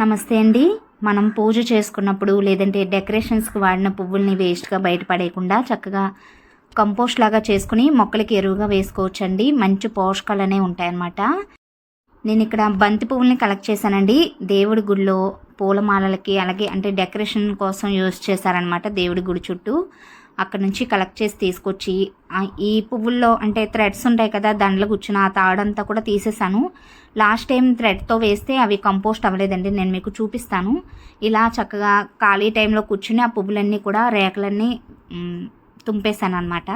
నమస్తే అండి. మనం పూజ చేసుకున్నప్పుడు లేదంటే డెకరేషన్స్కి వాడిన పువ్వుల్ని వేస్ట్గా బయటపడేయకుండా చక్కగా కంపోస్ట్ లాగా చేసుకుని మొక్కలకి ఎరువుగా వేసుకోవచ్చండి. మంచి పోషకాలు అనేవి ఉంటాయన్నమాట. నేను ఇక్కడ బంతి పువ్వుల్ని కలెక్ట్ చేశానండి. దేవుడి గుడిలో పూలమాలలకి అలాగే అంటే డెకరేషన్ కోసం యూజ్ చేశారనమాట దేవుడి గుడి చుట్టూ. అక్కడ నుంచి కలెక్ట్ చేసి తీసుకొచ్చి ఈ పువ్వుల్లో అంటే థ్రెడ్స్ ఉంటాయి కదా దండలు కూర్చున్న ఆ తాడంతా కూడా తీసేసాను. లాస్ట్ టైం థ్రెడ్తో వేస్తే అవి కంపోస్ట్ అవ్వలేదండి నేను మీకు చూపిస్తాను. ఇలా చక్కగా ఖాళీ టైంలో కూర్చుని ఆ పువ్వులన్నీ కూడా రేకలన్నీ తుంపేశాను అనమాట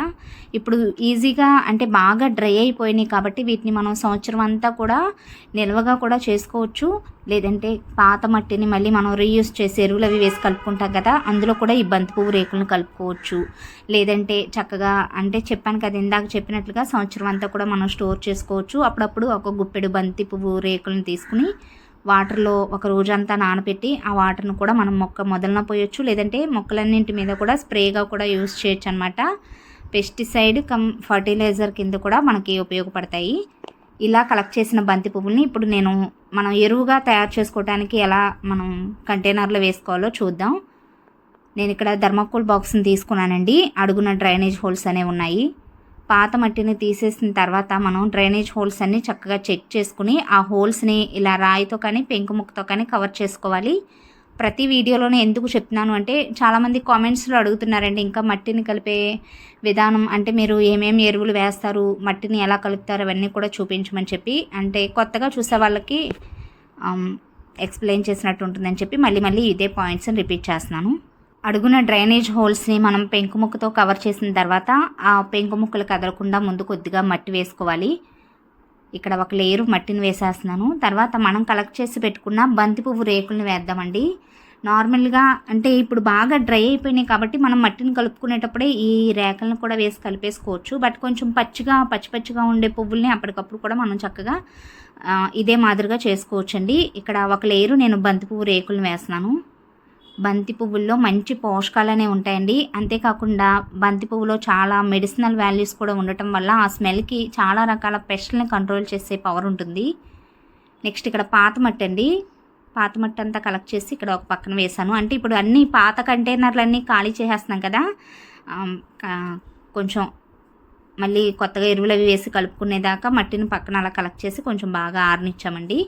ఇప్పుడు ఈజీగా అంటే బాగా డ్రై అయిపోయినాయి కాబట్టి వీటిని మనం సంవత్సరం అంతా కూడా నిల్వగా కూడా చేసుకోవచ్చు. లేదంటే పాత మట్టిని మళ్ళీ మనం రీయూస్ చేసి ఎరువులు అవి వేసి కలుపుకుంటాం కదా అందులో కూడా ఈ బంతి పువ్వు రేకులను కలుపుకోవచ్చు. లేదంటే చక్కగా అంటే చెప్పాను కదా ఇందాక చెప్పినట్లుగా సంవత్సరం అంతా కూడా మనం స్టోర్ చేసుకోవచ్చు. అప్పుడప్పుడు ఒక గుప్పెడు బంతి పువ్వు రేకులను తీసుకుని వాటర్లో ఒక రోజంతా నానబెట్టి ఆ వాటర్ను కూడా మనం మొక్క మొదలన పోయొచ్చు. లేదంటే మొక్కలన్నింటి మీద కూడా స్ప్రేగా కూడా యూస్ చేయొచ్చు అనమాట పెస్టిసైడ్ కమ్ ఫర్టిలైజర్ కింద కూడా మనకి ఉపయోగపడతాయి. ఇలా కలెక్ట్ చేసిన బంతి పువ్వుల్ని ఇప్పుడు నేను మనం ఎరువుగా తయారు చేసుకోవడానికి ఎలా మనం కంటైనర్లో వేసుకోవాలో చూద్దాం. నేను ఇక్కడ థర్మాకోల్ బాక్స్ని తీసుకున్నానండి. అడుగున డ్రైనేజ్ హోల్స్ అనేవి ఉన్నాయి. పాత మట్టిని తీసేసిన తర్వాత మనం డ్రైనేజ్ హోల్స్ అన్ని చక్కగా చెక్ చేసుకుని ఆ హోల్స్ని ఇలా రాయితో కానీ పెంకు ముక్కతో కానీ కవర్ చేసుకోవాలి. ప్రతి వీడియోలోనే ఎందుకు చెప్తున్నాను అంటే చాలామంది కామెంట్స్లో అడుగుతున్నారండి ఇంకా మట్టిని కలిపే విధానం అంటే మీరు ఏమేమి ఎరువులు వేస్తారు మట్టిని ఎలా కలుపుతారు అవన్నీ కూడా చూపించమని చెప్పి అంటే కొత్తగా చూసే వాళ్ళకి ఎక్స్ప్లెయిన్ చేసినట్టు ఉంటుందని చెప్పి మళ్ళీ మళ్ళీ ఇదే పాయింట్స్ని రిపీట్ చేస్తున్నాను. అడుగున డ్రైనేజ్ హోల్స్ని మనం పెంకు ముక్కతో కవర్ చేసిన తర్వాత ఆ పెంకు ముక్కలు కదలకుండా ముందు కొద్దిగా మట్టి వేసుకోవాలి. ఇక్కడ ఒక లేయరు మట్టిని వేసేస్తున్నాను. తర్వాత మనం కలెక్ట్ చేసి పెట్టుకున్న బంతి పువ్వు రేకుల్ని వేద్దామండి. నార్మల్గా అంటే ఇప్పుడు బాగా డ్రై అయిపోయినాయి కాబట్టి మనం మట్టిని కలుపుకునేటప్పుడే ఈ రేకలను కూడా వేసి కలిపేసుకోవచ్చు. బట్ కొంచెం పచ్చిగా పచ్చి పచ్చిగా ఉండే పువ్వుల్ని అప్పటికప్పుడు కూడా మనం చక్కగా ఇదే మాదిరిగా చేసుకోవచ్చండి. ఇక్కడ ఒక లేయరు నేను బంతి పువ్వు రేకులను వేస్తున్నాను. బంతి పువ్వుల్లో మంచి పోషకాలనే ఉంటాయండి. అంతేకాకుండా బంతి పువ్వులో చాలా మెడిసినల్ వాల్యూస్ కూడా ఉండటం వల్ల ఆ స్మెల్కి చాలా రకాల పెస్ట్ని కంట్రోల్ చేసే పవర్ ఉంటుంది. నెక్స్ట్ ఇక్కడ పాత మట్టి అండి పాత మట్టి అంతా కలెక్ట్ చేసి ఇక్కడ ఒక పక్కన వేసాను అంటే ఇప్పుడు అన్ని పాత కంటైనర్లన్నీ ఖాళీ చేసేస్తున్నాం కదా. కొంచెం మళ్ళీ కొత్తగా ఎరువులు అవి వేసి కలుపుకునేదాకా మట్టిని పక్కన అలా కలెక్ట్ చేసి కొంచెం బాగా ఆరనిచ్చామండి.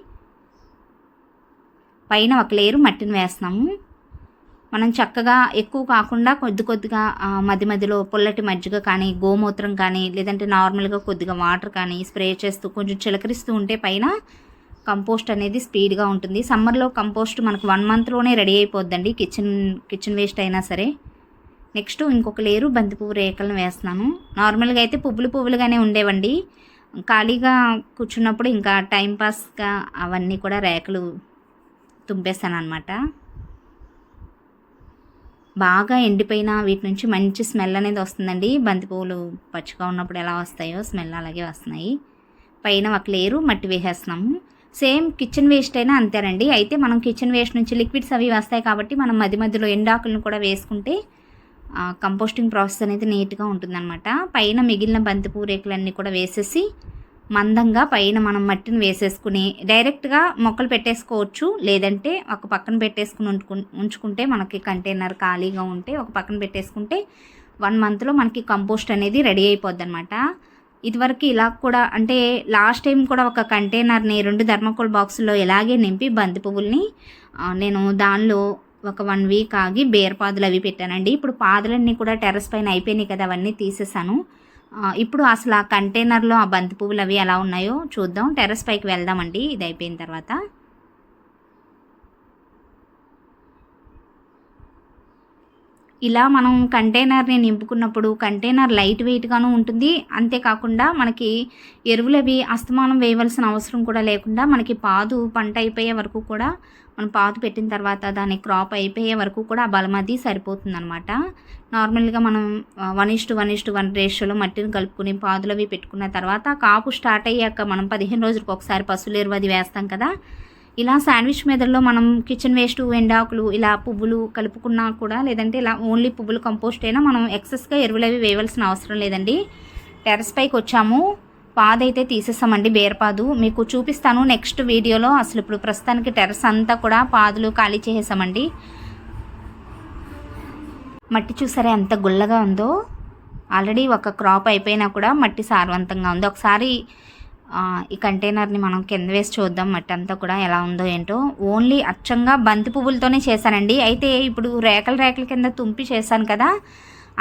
పైన ఒక లేరు మట్టిని వేస్తున్నాము. మనం చక్కగా ఎక్కువ కాకుండా కొద్ది కొద్దిగా మధ్య మధ్యలో పుల్లటి మజ్జిగ కానీ గోమూత్రం కానీ లేదంటే నార్మల్గా కొద్దిగా వాటర్ కానీ స్ప్రే చేస్తూ కొంచెం చిలకరిస్తూ ఉంటే పైన కంపోస్ట్ అనేది స్పీడ్గా ఉంటుంది. సమ్మర్లో కంపోస్ట్ మనకు వన్ మంత్లోనే రెడీ అయిపోద్దండి. కిచెన్ కిచెన్ వేస్ట్ అయినా సరే. నెక్స్ట్ ఇంకొక లేరు బంతిపువ్వు రేఖలను వేస్తున్నాను. నార్మల్గా అయితే పువ్వులు పువ్వులుగానే ఉండేవండి. ఖాళీగా కూర్చున్నప్పుడు ఇంకా టైంపాస్గా అవన్నీ కూడా రేఖలు తుంపేస్తాను అనమాట బాగా ఎండిపోయిన వీటి నుంచి మంచి స్మెల్ అనేది వస్తుందండి. బంతిపూలు పచ్చిగా ఉన్నప్పుడు ఎలా వస్తాయో స్మెల్ అలాగే వస్తున్నాయి. పైన ఒక లేరు మట్టి వేసేస్తున్నాము సేమ్ కిచెన్ వేస్ట్ అయినా అంతేనండి. అయితే మనం కిచెన్ వేస్ట్ నుంచి లిక్విడ్స్ అవి వస్తాయి కాబట్టి మనం మధ్య మధ్యలో ఎండాకులను కూడా వేసుకుంటే కంపోస్టింగ్ ప్రాసెస్ అనేది నీట్గా ఉంటుందన్నమాట. పైన మిగిలిన బంతిపూ రేకులన్నీ కూడా వేసేసి మందంగా పైన మనం మట్టిని వేసేసుకుని డైరెక్ట్గా మొక్కలు పెట్టేసుకోవచ్చు. లేదంటే ఒక పక్కన పెట్టేసుకుని ఉంచుకుంటే మనకి కంటైనర్ ఖాళీగా ఉంటే ఒక పక్కన పెట్టేసుకుంటే వన్ మంత్లో మనకి కంపోస్ట్ అనేది రెడీ అయిపోద్ది అనమాట ఇదివరకు ఇలా కూడా అంటే లాస్ట్ టైం కూడా ఒక కంటైనర్ని రెండు ధర్మకోల్ బాక్సుల్లో ఇలాగే నింపి బంతి పువ్వుల్ని నేను దానిలో ఒక వన్ వీక్ ఆగి బేర్పాదులు అవి పెట్టానండి. ఇప్పుడు పాదులన్నీ కూడా టెర్రస్ పైన అయిపోయినాయి కదా అవన్నీ తీసేసాను. ఇప్పుడు అసలు ఆ కంటైనర్లో ఆ బంతి పువ్వులు అవి ఎలా ఉన్నాయో చూద్దాం. టెర్రస్ పైకి వెళ్దామండి. ఇది అయిపోయిన తర్వాత. ఇలా మనం కంటైనర్ని నింపుకున్నప్పుడు కంటైనర్ లైట్ వెయిట్గాను ఉంటుంది. అంతేకాకుండా మనకి ఎరువులు అవి అస్తమానం వేయవలసిన అవసరం కూడా లేకుండా మనకి పాదు పంట అయిపోయే వరకు కూడా మనం పాదు పెట్టిన తర్వాత దాని క్రాప్ అయిపోయే వరకు కూడా ఆ బలం అది సరిపోతుంది అనమాట నార్మల్గా మనం one is to one is to one రేషియోలో మట్టిని కలుపుకుని పాదులు అవి పెట్టుకున్న తర్వాత కాపు స్టార్ట్ అయ్యాక మనం పదిహేను రోజులకు ఒకసారి పశువుల ఎరువు అది వేస్తాం కదా ఇలా శాండ్విచ్ మెథడ్లో మనం కిచెన్ వేస్ట్ ఎండాకులు ఇలా పువ్వులు కలుపుకున్నా కూడా లేదంటే ఇలా ఓన్లీ పువ్వులు కంపోస్ట్ అయినా మనం ఎక్సెస్గా ఎరువులు అవి వేయవలసిన అవసరం లేదండి. టెర్రస్ పైకి వచ్చాము. పాదు అయితే తీసేసామండి బేరపాదు. మీకు చూపిస్తాను నెక్స్ట్ వీడియోలో. అసలు ఇప్పుడు ప్రస్తుతానికి టెర్రస్ అంతా కూడా పాదులు ఖాళీ చేసేసామండి. మట్టి చూసారా ఎంత గుల్లగా ఉందో? ఆల్రెడీ ఒక క్రాప్ అయిపోయినా కూడా మట్టి సారవంతంగా ఉంది. ఒకసారి ఈ కంటైనర్ని మనం కింద వేసి చూద్దాం మట్టి అంతా కూడా ఎలా ఉందో ఏంటో. ఓన్లీ అచ్చంగా బంతి పువ్వులతోనే చేశానండి. అయితే ఇప్పుడు రేకల రేకల కింద తుంపి చేశాను కదా.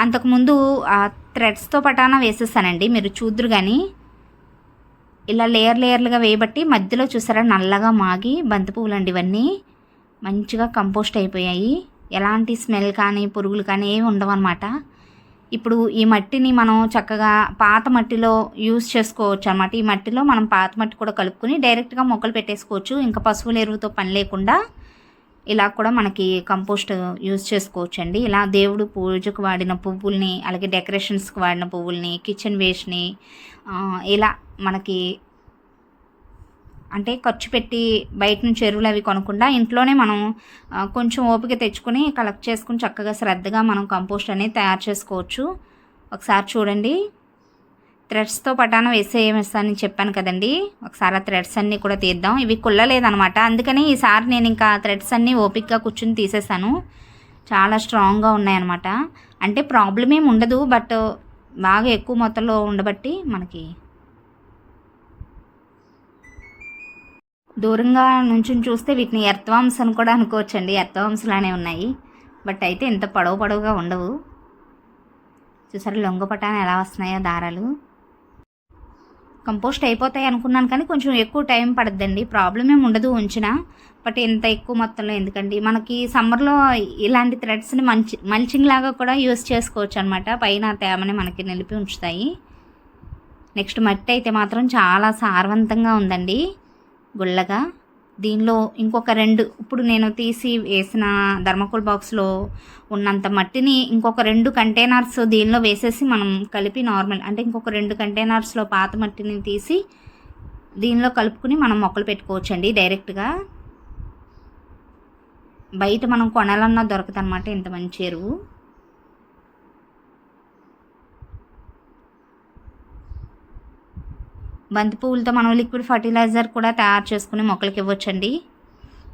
అంతకుముందు ఆ థ్రెడ్స్తో పటానా వేసేసానండి. మీరు చూద్దరు కానీ ఇలా లేయర్ లేయర్లుగా వేయబట్టి మధ్యలో చూసారా నల్లగా మాగి బంతి పువ్వులు అండి ఇవన్నీ. మంచిగా కంపోస్ట్ అయిపోయాయి. ఎలాంటి స్మెల్ కానీ పురుగులు కానీ ఏమి ఉండవన్నమాట. ఇప్పుడు ఈ మట్టిని మనం చక్కగా పాత మట్టిలో యూస్ చేసుకోవచ్చు అనమాట ఈ మట్టిలో మనం పాత మట్టి కూడా కలుపుకొని డైరెక్ట్గా మొక్కలు పెట్టేసుకోవచ్చు. ఇంకా పశువుల ఎరువుతో పని లేకుండా ఇలా కూడా మనకి కంపోస్ట్ యూజ్ చేసుకోవచ్చు అండి ఇలా దేవుడు పూజకు వాడిన పువ్వుల్ని అలాగే డెకరేషన్స్కి వాడిన పువ్వుల్ని కిచెన్ వేస్ట్ని ఇలా మనకి అంటే ఖర్చు పెట్టి బయట నుంచి ఎరువులు అవి కొనకుండా ఇంట్లోనే మనం కొంచెం ఓపిక తెచ్చుకొని కలెక్ట్ చేసుకుని చక్కగా శ్రద్ధగా మనం కంపోస్ట్ అనేది తయారు చేసుకోవచ్చు. ఒకసారి చూడండి. థ్రెడ్స్తో పటాన వేసేస్తానని చెప్పాను కదండి. ఒకసారి ఆ థ్రెడ్స్ అన్నీ కూడా తీద్దాం. ఇవి కుల్లలేదనమాట అందుకని ఈసారి నేను ఇంకా థ్రెడ్స్ అన్నీ ఓపిక్గా కూర్చుని తీసేసాను. చాలా స్ట్రాంగ్గా ఉన్నాయన్నమాట. అంటే ప్రాబ్లం ఏమి ఉండదు బట్ బాగా ఎక్కువ మొత్తంలో ఉండబట్టి మనకి దూరంగా నుంచి చూస్తే వీటిని ఎర్త్వామ్స్ అని కూడా అనుకోవచ్చండి. ఎర్త్వామ్స్ లానే ఉన్నాయి. బట్ అయితే ఇంత పొడవు పొడవుగా ఉండవు. చూసారు లొంగపటాన ఎలా వస్తున్నాయో దారాలు. కంపోస్ట్ అయిపోతాయి అనుకున్నాను కానీ కొంచెం ఎక్కువ టైం పడద్దండి. ప్రాబ్లం ఏమి ఉండదు ఉంచిన. బట్ ఇంత ఎక్కువ మొత్తంలో ఎందుకండి? మనకి సమ్మర్లో ఇలాంటి థ్రెడ్స్ని మంచి మల్చింగ్ లాగా కూడా యూస్ చేసుకోవచ్చు అనమాట పైన తేమని మనకి నిలిపి ఉంచుతాయి. నెక్స్ట్ మట్టి అయితే మాత్రం చాలా సారవంతంగా ఉందండి. గుల్లగా. దీనిలో ఇంకొక రెండు ఇప్పుడు నేను తీసి వేసిన ధర్మకోల్ బాక్స్లో ఉన్నంత మట్టిని ఇంకొక రెండు కంటైనర్స్ దీనిలో వేసేసి మనం కలిపి నార్మల్ అంటే ఇంకొక రెండు కంటైనర్స్లో పాత మట్టిని తీసి దీనిలో కలుపుకుని మనం మొక్కలు పెట్టుకోవచ్చండి డైరెక్ట్గా. బయట మనం కొనాలన్నా దొరకదనమాట ఇంత మంచి ఎరువు. బంతి పువ్వులతో మనం లిక్విడ్ ఫర్టిలైజర్ కూడా తయారు చేసుకుని మొక్కలకి ఇవ్వచ్చండి.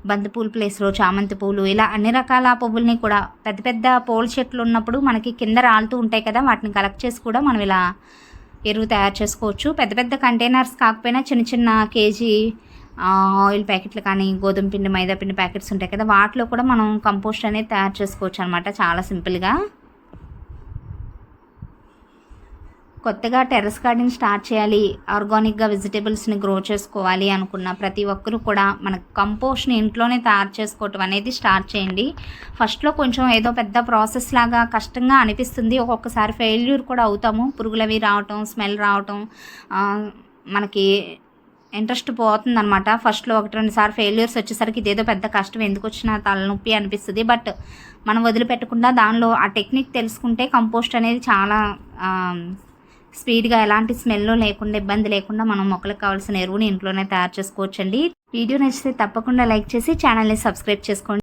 బంతి పువ్వుల ప్లేస్లో చామంతి పువ్వులు ఇలా అన్ని రకాల పువ్వుల్ని కూడా పెద్ద పెద్ద పూల చెట్లు ఉన్నప్పుడు మనకి కింద రాలుతూ ఉంటాయి కదా వాటిని కలెక్ట్ చేసి కూడా మనం ఇలా ఎరువు తయారు చేసుకోవచ్చు. పెద్ద పెద్ద కంటైనర్స్ కాకపోయినా చిన్న చిన్న కేజీ ఆయిల్ ప్యాకెట్లు కానీ గోధుమ పిండి మైదా పిండి ప్యాకెట్స్ ఉంటాయి కదా వాటిలో కూడా మనం కంపోస్ట్ అనేది తయారు చేసుకోవచ్చు అనమాట చాలా సింపుల్గా కొత్తగా టెర్రస్ గార్డెన్ స్టార్ట్ చేయాలి ఆర్గానిక్గా వెజిటేబుల్స్ని గ్రో చేసుకోవాలి అనుకున్న ప్రతి ఒక్కరూ కూడా మన కంపోస్ట్ని ఇంట్లోనే తయారు చేసుకోవటం అనేది స్టార్ట్ చేయండి. ఫస్ట్లో కొంచెం ఏదో పెద్ద ప్రాసెస్ లాగా కష్టంగా అనిపిస్తుంది. ఒక్కొక్కసారి ఫెయిల్యూర్ కూడా అవుతాము. పురుగులవి రావటం స్మెల్ రావటం మనకి ఇంట్రెస్ట్ పోతుందన్నమాట. ఫస్ట్లో ఒకటి రెండు సార్లు ఫెయిల్యూర్స్ వచ్చేసరికి ఇదేదో పెద్ద కష్టం. ఎందుకు వచ్చినా తలనొప్పి అనిపిస్తుంది. బట్ మనం వదిలిపెట్టకుండా దానిలో ఆ టెక్నిక్ తెలుసుకుంటే కంపోస్ట్ అనేది చాలా స్పీడ్గా ఎలాంటి స్మెల్ లేకుండా ఇబ్బంది లేకుండా మనం మొక్కలకు కావాల్సిన ఎరువుని ఇంట్లోనే తయారు చేసుకోవచ్చండి. వీడియో నచ్చితే తప్పకుండా లైక్ చేసి ఛానల్ని సబ్స్క్రైబ్ చేసుకోండి.